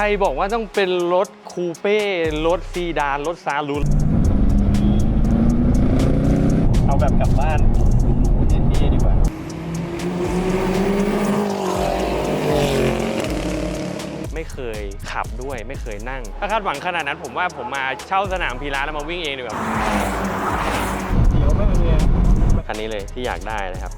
รบอกว่าต้องเป็นรถคูเป้ รถซีดาน รถซาลูนเอาแบบกลับบ้านหรูๆเท่ๆดีกว่า ไม่เคยขับด้วยไม่เคยนั่ง ถ้าคาดหวังขนาดนั้นผมว่าผมมาเช่าสนามพีระแล้วมาวิ่งเองดีกว่าเดี๋ยวไม่เป็นไรคันนี้เลยที่อยากได้นะครับ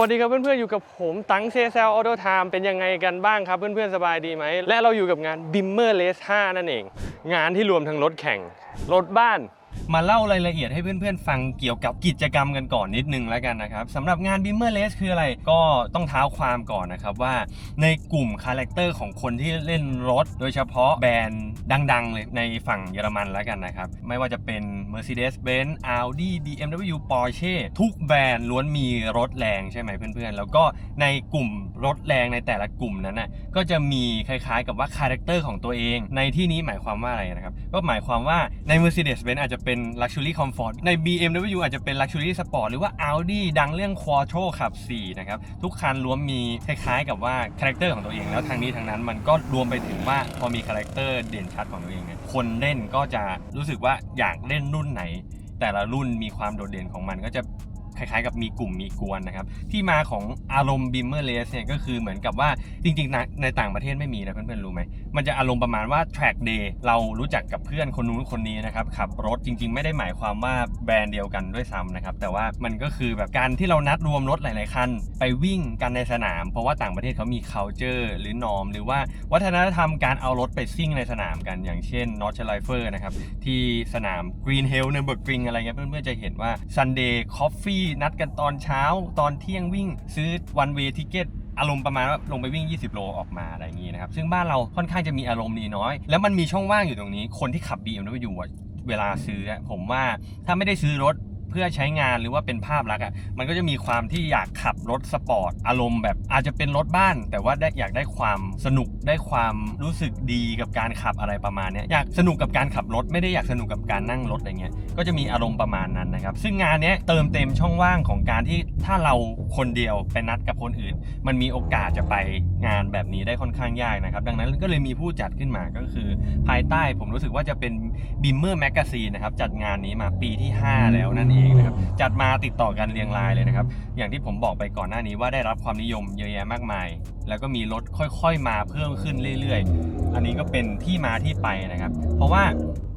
วัสดีครับเพื่อนๆอยู่กับผมตังเซเซลออโตไทม์เป็นยังไงกันบ้างครับเพื่อนๆสบายดีไหม และเราอยู่กับงาน Bimmer Race 5นั่นเอง งานที่รวมทั้งรถแข่ง รถบ้าน มาเล่ารายละเอียดให้เพื่อนๆ ฟังเกี่ยวกับกิจกรรมกันก่อนนิดนึงแล้วกันนะครับสำหรับงาน Bimmer Race คืออะไรก็ต้องเท้าความก่อนนะครับว่าในกลุ่มคาแรคเตอร์ของคนที่เล่นรถ โดยเฉพาะแบรนด์ดังๆ เลยในฝั่งเยอรมันแล้วกันนะครับ ไม่ว่าจะเป็น Mercedes-Benz Audi BMW Porsche ทุกแบรนด์ล้วนมีรถแรงใช่ไหมเพื่อนๆ แล้วก็ในกลุ่มรถแรงในแต่ละกลุ่มนั้นน่ะก็จะมีคล้ายๆ กับว่าคาแรคเตอร์ของตัวเอง ในที่นี้หมายความว่าอะไรนะครับก็หมายความว่าใน Mercedes-Benz อาจจะเป็น Luxury Comfort ใน BMW อาจจะเป็น Luxury Sport หรือว่า Audi ดังเรื่อง Quattro ขับ 4 นะครับ ทุกคันล้วนมีคล้ายๆ กับว่าคาแรคเตอร์ของตัวเอง แล้วทางนี้ทางนั้นมันก็รวมไปถึงว่าพอมีคาแรคเตอร์เด่นชัดของตัวเองเนี่ยคนเล่นก็จะรู้สึกว่าอยากเล่นรุ่นไหน แต่ละรุ่นมีความโดดเด่นของมันก็จะ คล้ายๆ กับมีกลุ่มมีกวนนะครับที่มาของอารมณ์บิมเมอร์เลสเนี่ยก็คือเหมือนกับว่าจริงๆ ในต่างประเทศไม่มีนะเพื่อนๆรู้ไหมมันจะอารมณ์ประมาณว่า track day เรารู้จักกับเพื่อนคนนู้นคนนี้นะครับขับรถจริง ๆ ไม่ได้หมายความว่าแบรนด์เดียวกันด้วยซ้ำนะครับแต่ว่ามันก็คือแบบการที่เรานัดรวมรถหลายๆคันไปวิ่งกันในสนาม เพราะว่าต่างประเทศเขามี culture หรือนอม หรือว่าวัฒนธรรมการเอารถไปซิ่งในสนามกันอย่างเช่น n o r t h l i f e r นะครับที่สนาม Green Hill ในเบิร์กริงอะไรเงี้ยเพื่อนๆจะเห็นว่า Sunday Coffee นัดกันตอนเช้าตอนเที่ยงวิ่ง ซื้อวันเวทิเกตอารมณ์ประมาณว่าลงไปวิ่ง 20 โลออกมาอะไรอย่างนี้นะครับ ซึ่งบ้านเราค่อนข้างจะมีอารมณ์นี้น้อย แล้วมันมีช่องว่างอยู่ตรงนี้ คนที่ขับ BMW อะเวลาซื้อผมว่าถ้าไม่ได้ซื้อรถ พื่อใช้งานหรือว่าเป็นภาพลักษณ์อะมันก็จะมีความที่อยากขับรถสปอร์ตอารมณ์แบบอาจจะเป็นรถบ้าน แต่ว่าได้อยากได้ความสนุกได้ความรู้สึกดีกับการขับอะไรประมาณนี้อยากสนุกกับการขับรถไม่ได้อยากสนุกกับการนั่งรถอะไรเงี้ยก็จะมีอารมณ์ประมาณนั้นนะครับ ซึ่งงานนี้เติมเต็มช่องว่างของการที่ถ้าเราคนเดียวไปนัดกับคนอื่น มันมีโอกาสจะไปงานแบบนี้ได้ค่อนข้างยากนะครับ ดังนั้นก็เลยมีผู้จัดขึ้นมาก็คือ ภายใต้ผมรู้สึกว่าจะเป็น b ิมเมอร์แมกซีนนะครับจัดงานนี้มาปีที่ 5 แล้วนั่นเองนะครับ จัดมาติดต่อกันเรียงรายเลยนะครับ อย่างที่ผมบอกไปก่อนหน้านี้ว่าได้รับความนิยมเยอะแยะมากมาย แล้วก็มีรถค่อยๆมาเพิ่มขึ้นเรื่อยๆ อันนี้ก็เป็นที่มาที่ไปนะครับ เพราะว่า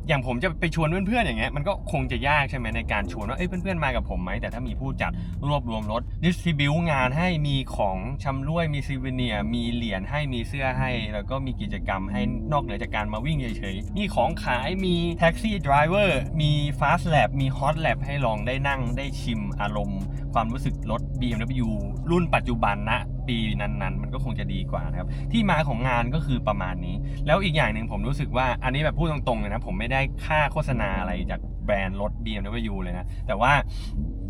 อย่างผมจะไปชวนเพื่อนๆอย่างเงี้ยมันก็คงจะยากใช่ไหมในการชวนว่าเอ้ยเพื่อนๆมากับผมไหมแต่ถ้ามีผู้จัดรวบรวมรถดิสทริบิวงานให้มีของชำร่วยมีซีเวเนียมีเหรียญให้มีเสื้อให้ แล้วก็มีกิจกรรมให้นอกเหนือจากการมาวิ่งเฉยๆมีของขายมีแท็กซี่ดรเวอร์มีฟาสต์แลบมีฮอตแลบให้ลองได้นั่งได้ชิมอารมณ์ ความรู้สึกรถ BMW รุ่นปัจจุบันณ ปีนั้นๆ มันก็คงจะดีกว่านะครับ ที่มาของงานก็คือประมาณนี้ แล้วอีกอย่างหนึ่งผมรู้สึกว่าอันนี้แบบพูดตรงๆเลยนะ ผมไม่ได้ค่าโฆษณาอะไรจากแบรนด์รถ BMW เลยนะ แต่ว่า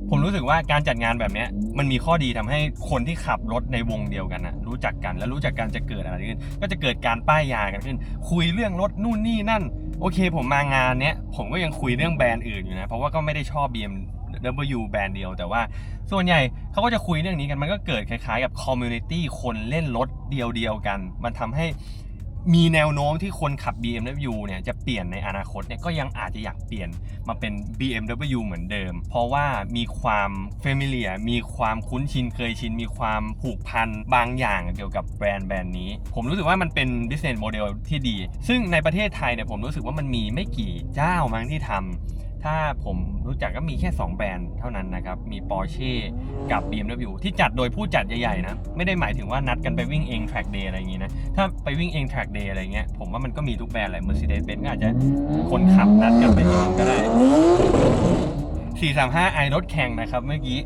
ผมรู้สึกว่าการจัดงานแบบนี้มันมีข้อดีทำให้คนที่ขับรถในวงเดียวกันนะรู้จักกันแล้วรู้จักกันจะเกิดอะไรขึ้น ก็จะเกิดการป้ายยากันขึ้น คุยเรื่องรถนู่นนี่นั่น โอเค ผมมางานเนี้ยผมก็ยังคุยเรื่องแบรนด์อื่นอยู่นะ เพราะว่าก็ไม่ได้ชอบ BMW แบรนด์เดียว แต่ว่าส่วนใหญ่เขาก็จะคุยเรื่องนี้กันมันก็เกิดคล้ายๆกับคอมมูนิตี้คนเล่นรถเดียวๆกัน มันทำให้มีแนวโน้มที่คนขับ BMW เนี่ยจะเปลี่ยนในอนาคตเนี่ยก็ยังอาจจะอยากเปลี่ยนมาเป็น BMW เหมือนเดิม เพราะว่ามีความ familiar มีความคุ้นชินเคยชิน มีความผูกพันบางอย่างเกี่ยวกับแบรนด์แบรนด์นี้ ผมรู้สึกว่ามันเป็น business model ที่ดี ซึ่งในประเทศไทยเนี่ยผมรู้สึกว่ามันมีไม่กี่เจ้ามั้งที่ทำ ถ้าผมรู้จักก็มีแค่ 2 แบรนด์เท่านั้นนะครับ มี Porsche กับ BMW ที่จัดโดยผู้จัดใหญ่ๆนะ ไม่ได้หมายถึงว่านัดกันไปวิ่งเอง track day อะไรอย่างนี้นะ ถ้าไปวิ่งเอง track day อะไรเงี้ย ผมว่ามันก็มีทุกแบรนด์แหละ Mercedes-Benz ก็อาจจะคนขับนัดกันไปเองก็ได้ 435 i รถแข่งนะครับเมื่อกี้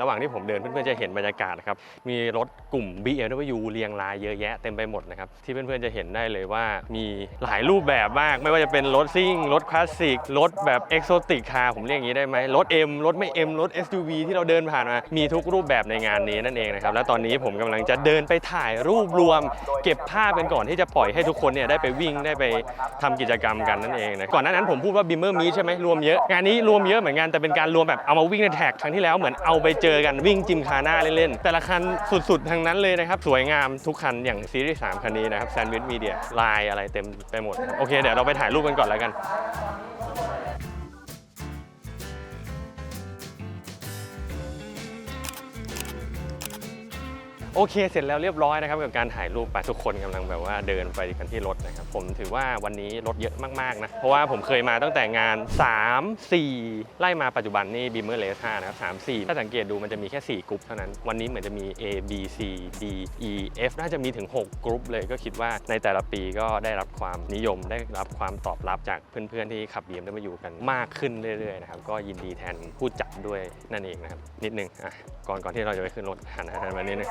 ระหว่างที่ผมเดินเพื่อนๆจะเห็นบรรยากาศนะครับ มีรถกลุ่ม BMW เรียงรายเยอะแยะเต็มไปหมดนะครับ ที่เพื่อนๆจะเห็นได้เลยว่ามีหลายรูปแบบมาก ไม่ว่าจะเป็นรถซิ่ง รถคลาสสิก รถแบบเอกโซติกคาร์ผมเรียกอย่างนี้ได้ไหมรถ M รถไม่ M รถ SUV ที่เราเดินผ่านมา มีทุกรูปแบบในงานนี้นั่นเองนะครับ และตอนนี้ผมกำลังจะเดินไปถ่ายรูปรวม เก็บภาพกันก่อนที่จะปล่อยให้ทุกคนเนี่ยได้ไปวิ่งได้ไปทำกิจกรรมกันนั่นเองนะก่อนหน้านั้นผมพูดว่าบิมเมอร์มีใช่ไหมรวมเยอะงานนี้รวมเยอะเหมือนกันแต่เป็นการรวมแบบเอามาวิ่งในแท็กครั้งที่แล้วเหมือนเอาไปเจอกันวิ่งจิมคาน่าเล่นๆ แต่ละคันสุดๆทั้งนั้นเลยนะครับ สวยงามทุกคันอย่างซีรีส์3คันนี้นะครับแซนด์วิชมีเดียลายอะไรเต็มไปหมด โอเคเดี๋ยวเราไปถ่ายรูปกันก่อนแล้วกัน โอเค เสร็จแล้วเรียบร้อยนะครับกับการถ่ายรูปไปทุกคนกำลังแบบว่าเดินไปกันที่รถนะครับผมถือว่าวันนี้รถเยอะมากๆนะเพราะว่าผมเคยมาตั้งแต่งาน 3 4 ไล่มาปัจจุบันนี่บีมเมอร์เลส5นะครับ3 4 ถ้าสังเกตดูมันจะมีแค่ 4 กรุ๊ปเท่านั้นวันนี้เหมือนจะมี A B C D E F น่าจะมีถึง 6 กรุ๊ปเลยก็คิดว่าในแต่ละปีก็ได้รับความนิยมได้รับความตอบรับจากเพื่อนๆที่ขับ BMW กันมากขึ้นเรื่อยๆนะครับก็ยินดีแทนผู้จัดด้วยนั่นเองนะครับนิดนึงอะก่อนก่อนที่เราจะไปขึ้นรถหันหันมานิดนึง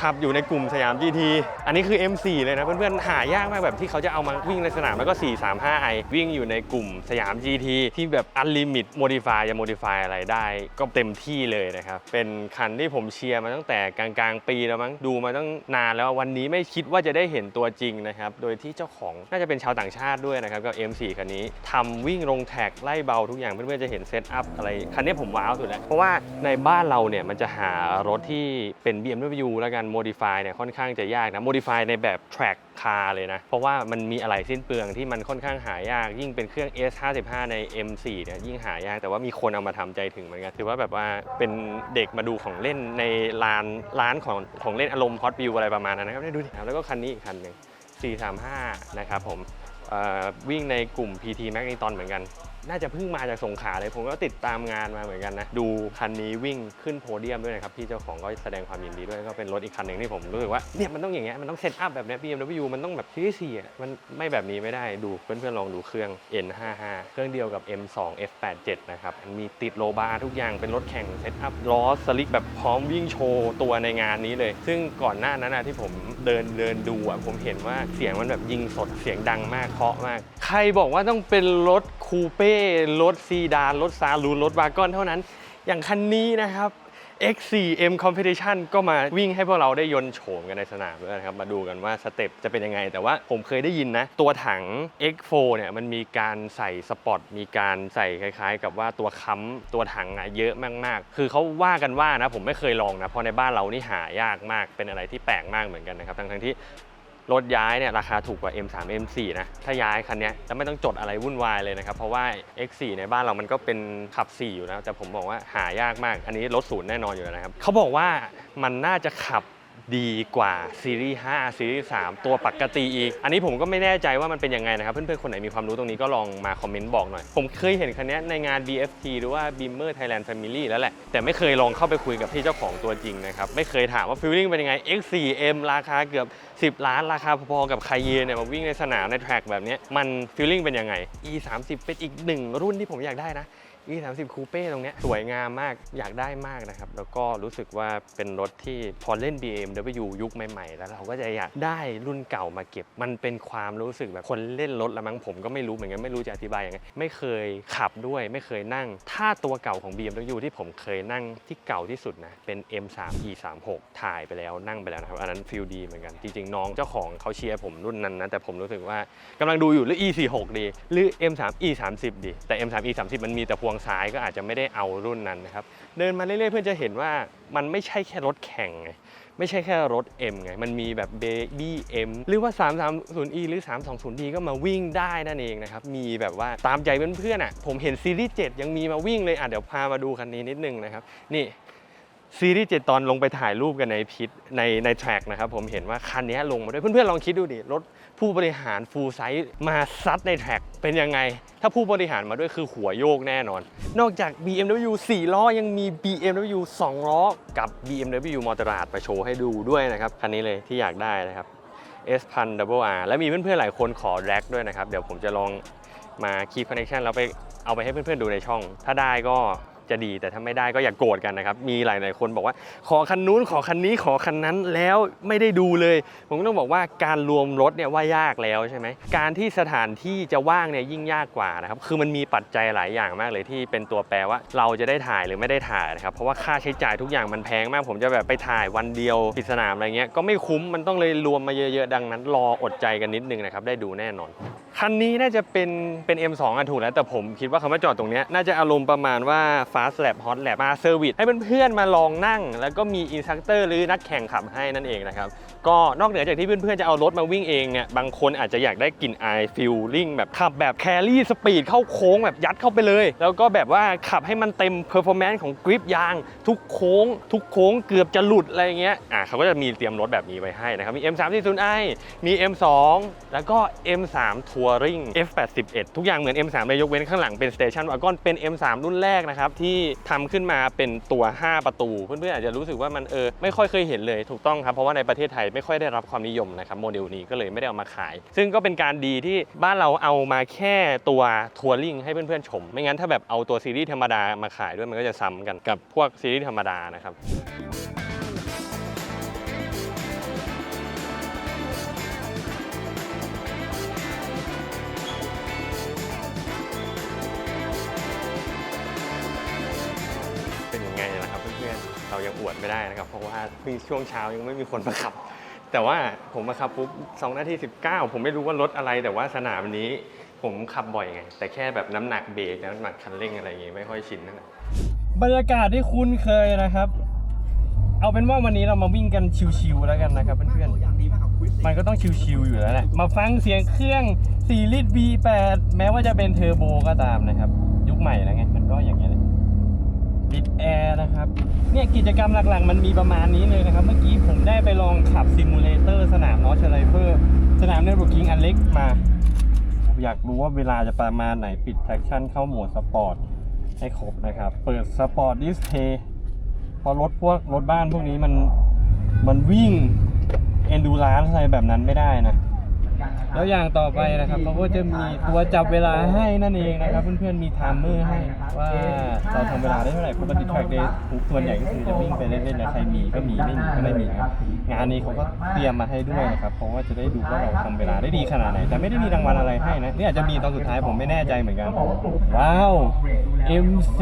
ขับอยู่ในกลุ่มสยาม GT อันนี้คือ M4 เลยนะ เพื่อนๆ หายากมากแบบที่เขาจะเอามาวิ่งในสนามแล้วก็ 435i วิ่งอยู่ในกลุ่มสยาม GT ที่แบบ Unlimit Modify จะ Modify อะไรได้ ก็เต็มที่เลยนะครับ เป็นคันที่ผมเชียร์มาตั้งแต่กลางๆ ปีแล้วมั้งดูมาตั้งนานแล้ววันนี้ไม่คิดว่าจะได้เห็นตัวจริงนะครับโดยที่เจ้าของน่าจะเป็นชาวต่างชาติด้วยนะครับกับ M4 คันนี้ทำวิ่งลงแท็กไล่เบาทุกอย่างเพื่อนๆจะเห็นเซตอัพอะไรคันนี้ผมว้าวสุดแล้วเพราะว่าในบ้านเราเนี่ยมันจะหารถที่เป็น BMW แล้วกัน Modify เนี่ยค่อนข้างจะยากนะ Modify ในแบบ Track Car เลยนะ เพราะว่ามันมีอะไรสิ้นเปลืองที่มันค่อนข้างหายาก ยิ่งเป็นเครื่อง S55 ใน M4 เนี่ยยิ่งหายาก แต่ว่ามีคนเอามาทำใจถึงเหมือนกันถือว่าแบบว่าเป็นเด็กมาดูของเล่นในร้านร้านของของเล่นอารมณ์ Hot View อะไรประมาณนั้นนะครับได้ดูดิแล้วก็คันนี้อีกคันหนึ่ง435 นะครับผมวิ่งในกลุ่ม PT Magneton เหมือนกันน่าจะเพิ่งมาจากสงขลาเลย ผมก็ติดตามงานมาเหมือนกันนะ ดูคันนี้วิ่งขึ้นโพเดียมด้วยนะครับ พี่เจ้าของก็แสดงความยินดีด้วยก็เป็นรถอีกคันหนึ่งที่ผมรู้สึกว่าเนี่ยมันต้องอย่างเงี้ยมันต้องเซตอัพแบบเนี้ย BMW มันต้องแบบซีรีส์4อะมันไม่แบบนี้ไม่ได้ดูเพื่อนๆลองดูเครื่อง N55 เครื่องเดียวกับ M2 F87 นะครับมันมีติดโลบาร์ทุกอย่างเป็นรถแข่งเซตอัพล้อสลิกแบบพร้อมวิ่งโชว์ตัวในงานนี้เลย ซึ่งก่อนหน้านั้นนะที่ผมเดินเดินดูอะผมเห็นว่าเสียงมันแบบยิงสดเสียงดังมากเคาะมาก ใครบอกว่าต้องเป็นรถคูเป้รถซีดานรถซาลูนรถวากอนเท่านั้น อย่างคันนี้นะครับ X4M Competition ก็มาวิ่งให้พวกเราได้ยนต์โฉมกันในสนามด้วยนะครับ มาดูกันว่าสเต็ปจะเป็นยังไง แต่ว่าผมเคยได้ยินนะ ตัวถัง X4 เนี่ยมันมีการใส่สปอต มีการใส่คล้ายๆ กับว่าตัวค้ำตัวถังอะเยอะมากๆ คือเขาว่ากันว่านะ ผมไม่เคยลองนะ เพราะในบ้านเรานี่หายากมากเป็นอะไรที่แปลกมากเหมือนกันนะครับ ทั้งๆที่ รถย้ายเนี่ยราคาถูกกว่า M3 M4 นะ ถ้าย้ายคันนี้จะไม่ต้องจดอะไรวุ่นวายเลยนะครับ เพราะว่า X4 ในบ้านเรามันก็เป็นขับ 4 อยู่แล้ว แต่ผมบอกว่าหายากมาก อันนี้รถศูนย์แน่นอนอยู่แล้วนะครับ เขาบอกว่ามันน่าจะขับดีกว่าซีรีส์ 5 ซีรีส์ 3 ตัวปกติอีก อันนี้ผมก็ไม่แน่ใจว่ามันเป็นยังไงนะครับ เพื่อนๆ คนไหนมีความรู้ตรงนี้ก็ลองมาคอมเมนต์บอกหน่อย ผมเคยเห็นคันนี้ในงาน BFT หรือว่า Beamer Thailand Family แล้วแหละ แต่ไม่เคยลองเข้าไปคุยกับพี่เจ้าของตัวจริงนะครับ ไม่เคยถามว่าฟีลลิ่งเป็นยังไง X4M ราคาเกือบ 10 ล้านราคาพอๆกับคาเยเนี่ยมาวิ่งในสนามในแทร็กแบบนี้มันฟีลลิ่งเป็นยังไง E30 เป็นอีกหนึ่งรุ่นที่ผมอยากได้นะ E30 คูเป้ตรงเนี้ยสวยงามมากอยากได้มากนะครับ แล้วก็รู้สึกว่าเป็นรถที่พอเล่น BMW ยุคใหม่ๆ แล้วเราก็จะอยากได้รุ่นเก่ามาเก็บ มันเป็นความรู้สึกแบบคนเล่นรถละมั้งผมก็ไม่รู้เหมือนกันไม่รู้จะอธิบายยังไงไม่เคยขับด้วยไม่เคยนั่ง ถ้าตัวเก่าของ BMW ที่ผมเคยนั่งที่เก่าที่สุดนะเป็น M3 E36 ถ่ายไปแล้วนั่งไปแล้วนะครับอันนั้นฟิลดีเหมือนกันจริงน้องเจ้าของเขาเชียร์ผมรุ่นนั้นนะแต่ผมรู้สึกว่ากำลังดูอยู่หรือ E46 ดี หรือ M3 E30 ดี แต่ M3 E30 มันมีแต่พวงซ้ายก็อาจจะไม่ได้เอารุ่นนั้นนะครับเดินมาเรื่อยๆเพื่อนจะเห็นว่ามันไม่ใช่แค่รถแข่งไงไม่ใช่แค่รถ M ไง มันมีแบบ Baby M หรือว่า 330e หรือ 320d ก็มาวิ่งได้นั่นเองนะครับ มีแบบว่าตามใจเพื่อนๆอะ ผมเห็นซีรีส์ 7 ยังมีมาวิ่งเลยอะเดี๋ยวพามาดูคันนี้นิดนึงนะครับ นี่ ซีรีส์7ตอนลงไปถ่ายรูปกันในพิษในในแทร็กนะครับผมเห็นว่าคันนี้ลงมาด้วยเพื่อนๆลองคิดดูดิรถผู้บริหารฟูลไซส์มาซัดในแทร็กเป็นยังไง ถ้าผู้บริหารมาด้วยคือหัวโยกแน่นอน นอกจาก BMW 4 ล้อยังมี BMW 2 ล้อ กับ BMW m o t o r a d มาโชว์ให้ดูด้วยนะครับ คันนี้เลยที่อยากได้นะครับ S พัน Double R และมีเพื่อนๆหลายคนขอแร็กด้วยนะครับ เดี๋ยวผมจะลองมาคี p คอนเน c t ชันแล้วไปเอาไปให้เพื่อนๆดูในช่อง ถ้าได้ก็ จะดี แต่ถ้าไม่ได้ก็อย่าโกรธกันนะครับ มีหลายๆคนบอกว่า ขอคันนู้นขอคันนี้ขอคันนั้นแล้วไม่ได้ดูเลย ผมก็ต้องบอกว่าการรวมรถเนี่ยว่ายากแล้วใช่ไหมการที่สถานที่จะว่างเนี่ยยิ่งยากกว่านะครับคือมันมีปัจจัยหลายอย่างมากเลยที่เป็นตัวแปรว่า เราจะได้ถ่ายหรือไม่ได้ถ่ายนะครับเพราะว่าค่าใช้จ่ายทุกอย่างมันแพงมาก ผมจะแบบไปถ่ายวันเดียวปิดสนามอะไรเงี้ยก็ไม่คุ้มมันต้องเลยรวมมาเยอะๆดังนั้น รออดใจกันนิดนึงนะครับได้ดูแน่นอนคันนี้น่าจะเป็นเป็น M2 อะถูกแล้วแต่ผมคิดว่าคำว่าจอดตรงนี้น่าจะอารมณ์ประมาณว่า Fast Lab Hot Lab มาเซอร์วิสให้เพื่อนๆมาลองนั่ง แล้วก็มีอินสตรัคเตอร์หรือนักแข่งขับให้นั่นเองนะครับ ก็นอกเหนือจากที่เพื่อนๆจะเอารถมาวิ่งเองเนี่ยบางคนอาจจะอยากได้กลิ่นอายฟิลลิ่งแบบขับแบบแครี่สปีดเข้าโค้งแบบยัดเข้าไปเลย แล้วก็แบบว่าขับให้มันเต็มเพอร์ฟอร์แมนซ์ของกริปยาง ทุกโค้ง ทุกโค้งเกือบจะหลุดอะไรเงี้ยอะเขาก็จะมีเตรียมรถแบบนี้ไว้ให้นะครับมี M340i มี M2 แล้วก็ M3 Touring F81 ทุกอย่างเหมือน M3 เลยยกเว้นข้างหลังเป็น Station Wagon เป็น M3 รุ่นแรกนะครับที่ที่ทำขึ้นมาเป็นตัว 5 ประตู เพื่อนๆอาจจะรู้สึกว่ามันเออไม่ค่อยเคยเห็นเลยถูกต้องครับเพราะว่าในประเทศไทยไม่ค่อยได้รับความนิยมนะครับโมเดลนี้ก็เลยไม่ได้เอามาขาย ซึ่งก็เป็นการดีที่บ้านเราเอามาแค่ตัวทัวริงให้เพื่อนๆชม ไม่งั้นถ้าแบบเอาตัวซีรีส์ธรรมดามาขายด้วยมันก็จะซ้ำกันกับพวกซีรีส์ธรรมดานะครับ เรายังอวดไม่ได้นะครับ เพราะว่าเพิ่งช่วงเช้ายังไม่มีคนมาขับ แต่ว่าผมมาขับปุ๊บ2นาที19ผมไม่รู้ว่ารถอะไร แต่ว่าสนามนี้ผมขับบ่อยไง แต่แค่แบบน้ำหนักเบรกน้ำหนักคันเร่งอะไรอย่างงี้ไม่ค่อยชินนั่นแหละบรรยากาศที่คุ้นเคยนะครับ เอาเป็นว่าวันนี้เรามาวิ่งกันชิวๆแล้วกันนะครับเพื่อนๆมันก็ต้องชิวๆอยู่แล้วแหละมาฟังเสียงเครื่อง4ลิตร V8 แม้ว่าจะเป็นเทอร์โบก็ตามนะครับ ยุคใหม่แล้วไงมันก็อย่างเงี้ย เลยปิดแอร์นะครับ เนี่ยกิจกรรมหลักๆ มันมีประมาณนี้เลยนะครับ เมื่อกี้ผมได้ไปลองขับซิมูเลเตอร์สนามนอชไลเฟอร์ สนามเนอร์บุกิงอันเล็กมา อยากรู้ว่าเวลาจะประมาณไหนปิดแท็กชั่นเข้าโหมดสปอร์ตให้ครบนะครับ เปิดสปอร์ตดิสเพย์พอรถพวกรถบ้านพวกนี้มันมันวิ่งเอนดูรานอะไรแบบนั้นไม่ได้นะ แล้วอย่างต่อไปนะครับเขาก็จะมีตัวจับเวลาให้นั่นเองนะครับ เพื่อนๆมีไทม์เมอร์ให้ว่าเราทำเวลาได้เท่าไหร่ปกติแทร็กเดย์ส่วนใหญ่ก็คือจะวิ่งไปเล่นๆนะใครมีก็มีไม่มีก็ไม่มีนะครับงานนี้เขาก็เตรียมมาให้ด้วยนะครับเพราะว่าจะได้ดูว่าเราทำเวลาได้ดีขนาดไหนแต่ไม่ได้มีรางวัลอะไรให้นะนี่อาจจะมีตอนสุดท้ายผมไม่แน่ใจเหมือนกันว้าว MC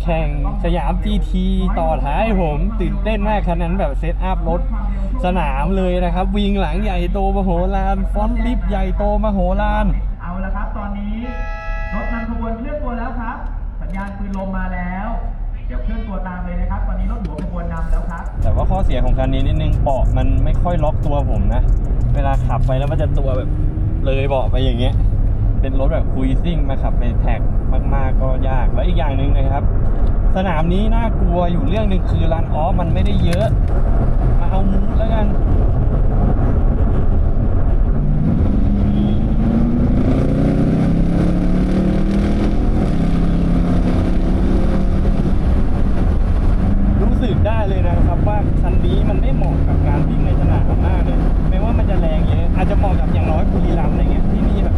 แข่งสยาม GT ต่อท้ายผมตื่นเต้นมากคันนั้นแบบเซตอัพรถสนามเลยนะครับวิงหลังใหญ่โตมโหฬารฟอนต์ลิฟต์ใหญ่โตมโหฬารเอาละครับ ตอนนี้รถนำขบวนเคลื่อนตัวแล้วครับ สัญญาณปืนลมมาแล้ว เดี๋ยวเคลื่อนตัวตามเลยนะครับ ตอนนี้รถหัวขบวนนำแล้วครับ แต่ว่าข้อเสียของคันนี้นิดนึงเบาะมันไม่ค่อยล็อกตัวผมนะ เวลาขับไปแล้วมันจะตัวแบบเลยเบาะไปอย่างเงี้ย เป็นรถแบบคุยซิ่งมาขับไปแท็กมากๆก็ยาก แล้วอีกอย่างหนึ่งนะครับ สนามนี้น่ากลัวอยู่เรื่องหนึ่งคือรันออฟมันไม่ได้เยอะ มาเอามูแล้วกัน ได้เลยนะครับว่าคันนี้มันไม่เหมาะกับการวิ่งในสนามมากเลยแม้ว่ามันจะแรงเยอะอาจจะเหมาะกับอย่างน้อยบุรีรัมย์อะไรเงี้ยที่นี่แบบ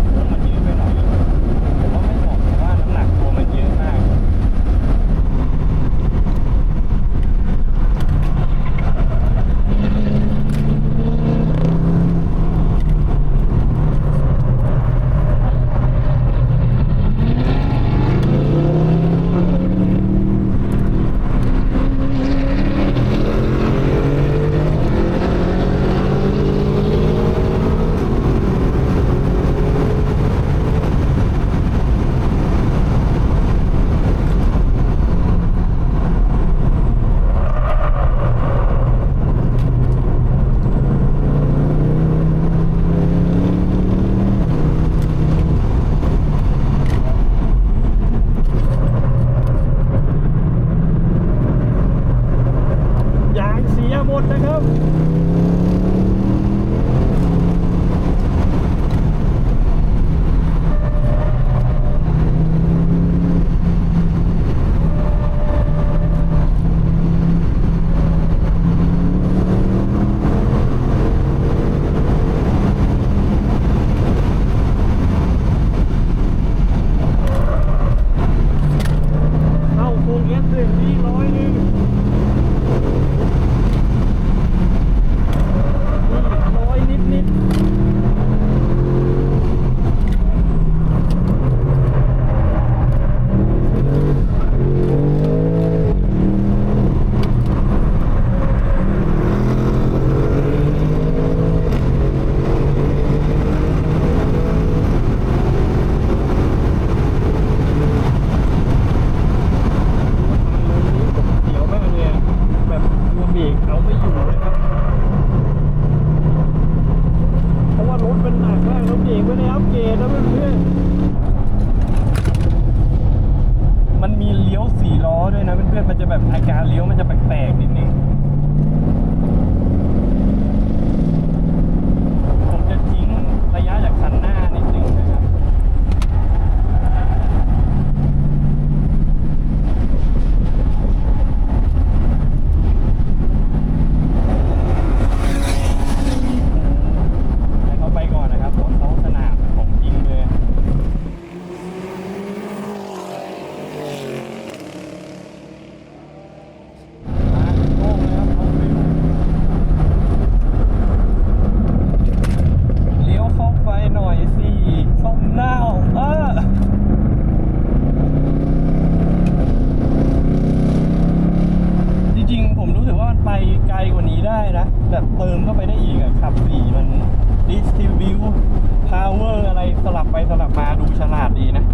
ไปสลับมาดูฉลาดดีนะ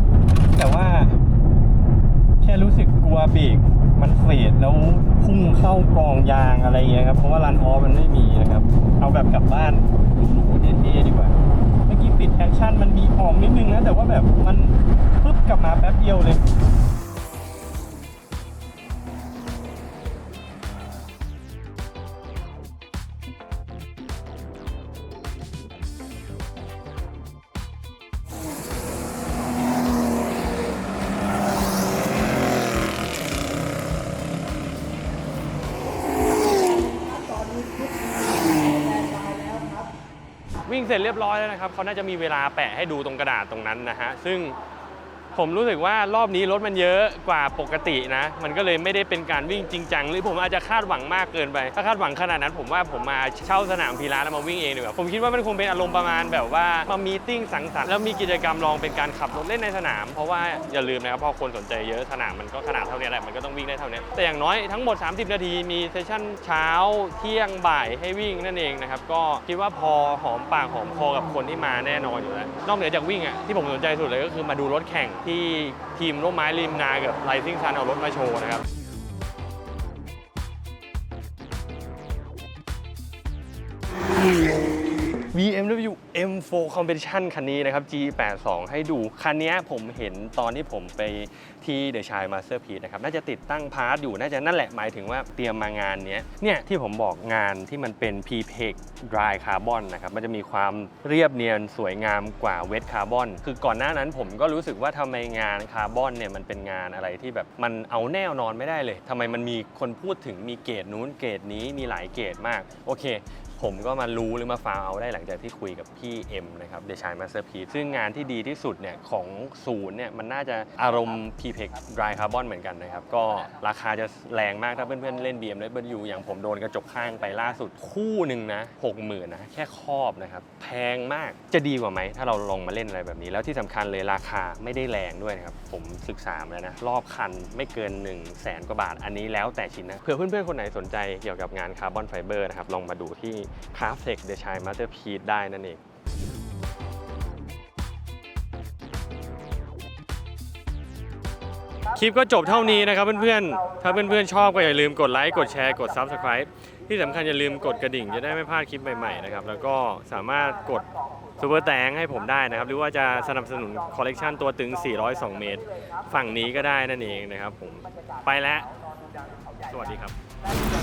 แต่ว่า แค่รู้สึกกลัวเบรกมันเฟดแล้วพุ่งเข้ากองยางอะไรเงี้ยครับ เพราะว่ารันออฟมันไม่มีนะครับ เอาแบบกลับบ้านหนูๆเท่ๆดีกว่า เมื่อกี้ปิดแอคชั่นมันมีออมนิดนึงนะ แต่ว่าแบบมันปึ๊บกลับมาแป๊บเดียวเลย สร็จเรียบร้อยแล้วนะครับเขาน่าจะมีเวลาแปะให้ดูตรงกระดาษตรงนั้นนะฮะซึ่ง ผมรู้สึกว่ารอบนี้รถมันเยอะกว่าปกตินะ มันก็เลยไม่ได้เป็นการวิ่งจริงจังหรือผมอาจจะคาดหวังมากเกินไป ถ้าคาดหวังขนาดนั้นผมว่าผมมาเช่าสนามพีระแล้วมาวิ่งเองดีกว่าผมคิดว่ามันคงเป็นอารมณ์ประมาณแบบว่ามามีติ้งสังสรรค์แล้วมีกิจกรรมลองเป็นการขับรถเล่นในสนาม เพราะว่าอย่าลืมนะครับพอคนสนใจเยอะสนามมันก็ขนาดเท่านี้แหละมันก็ต้องวิ่งได้เท่านี้แต่อย่างน้อยทั้งหมด 30 นาทีมีเซสชั่นเช้าเที่ยงบ่ายให้วิ่งนั่นเองนะครับก็คิดว่าพอหอมปากหอมคอกับคนที่มาแน่นอนอยู่แล้วนอกเหนือจากวิ่งอะที่ผมสนใจสุดเลยก็คือมาดูรถแข่งที่ทีมร่มไม้ริมนากับไ i ซิ่งซันเอารถมาโชว์นะครับ BMW M4 Competition คันนี้นะครับ G82 ให้ดู คันนี้ผมเห็นตอนที่ผมไปที่ The Chai Masterpiece นะครับ น่าจะติดตั้งพาร์ทอยู่ น่าจะนั่นแหละหมายถึงว่าเตรียมมางานนี้เนี่ยที่ผมบอกงานที่มันเป็น p p e c Dry Carbon นะครับ มันจะมีความเรียบเนียนสวยงามกว่า Wet Carbon คือก่อนหน้านั้นผมก็รู้สึกว่าทำไมงานคาร์บอนเนี่ยมันเป็นงานอะไรที่แบบมันเอาแน่นอนไม่ได้เลยทำไมมันมีคนพูดถึงมีเกรดนู้นเกรดนี้มีหลายเกรดมากโอเค ผมก็มารู้หรือมาฟาวเอาได้หลังจากที่คุยกับพี่เอ็มนะครับเดชายมาสเตอร์พีซึ่งงานที่ดีที่สุดเนี่ยของศูนย์เนี่ยมันน่าจะอารมณ์ p p e c Dry Carbon เหมือนกันนะครับ ก็ราคาจะแรงมากถ้าเพื่อนๆเล่น BMW อย่างผมโดนกระจกข้างไปล่าสุดคู่หนึ่งนะ60,000นนะแค่ครอบนะครับแพงมากจะดีกว่าไหม ถ้าเราลองมาเล่นอะไรแบบนี้ แล้วที่สำคัญเลยราคาไม่ได้แรงด้วยนะครับ ผมศึกษามาแล้วนะ รอบคันไม่เกิน 1 0 0 0 0แสนกว่าบาทอันนี้แล้วแต่ชิ้นนะเผื่อเพื่อนๆคนไหนสนใจเกี่ยวกับงานคาร์บอนไฟเบอร์นะครับลองมาดูที่ c r a f t e c The Chai Masterpiece ได้นั่นเองคลิปก็จบเท่านี้นะครับเพื่อนๆ ถ้าเพื่อนๆ ชอบก็อย่าลืมกดไลค์ กดแชร์ กด Subscribe ที่สำคัญอย่าลืมกดกระดิ่งจะได้ไม่พลาดคลิปใหม่ๆนะครับ แล้วก็สามารถกดซูเปอร์แตงให้ผมได้นะครับ หรือว่าจะสนับสนุนคอลเลกชันตัวตึง 402 เมตร ฝั่งนี้ก็ได้นั่นเองนะครับผม ไปแล้ว สวัสดีครับ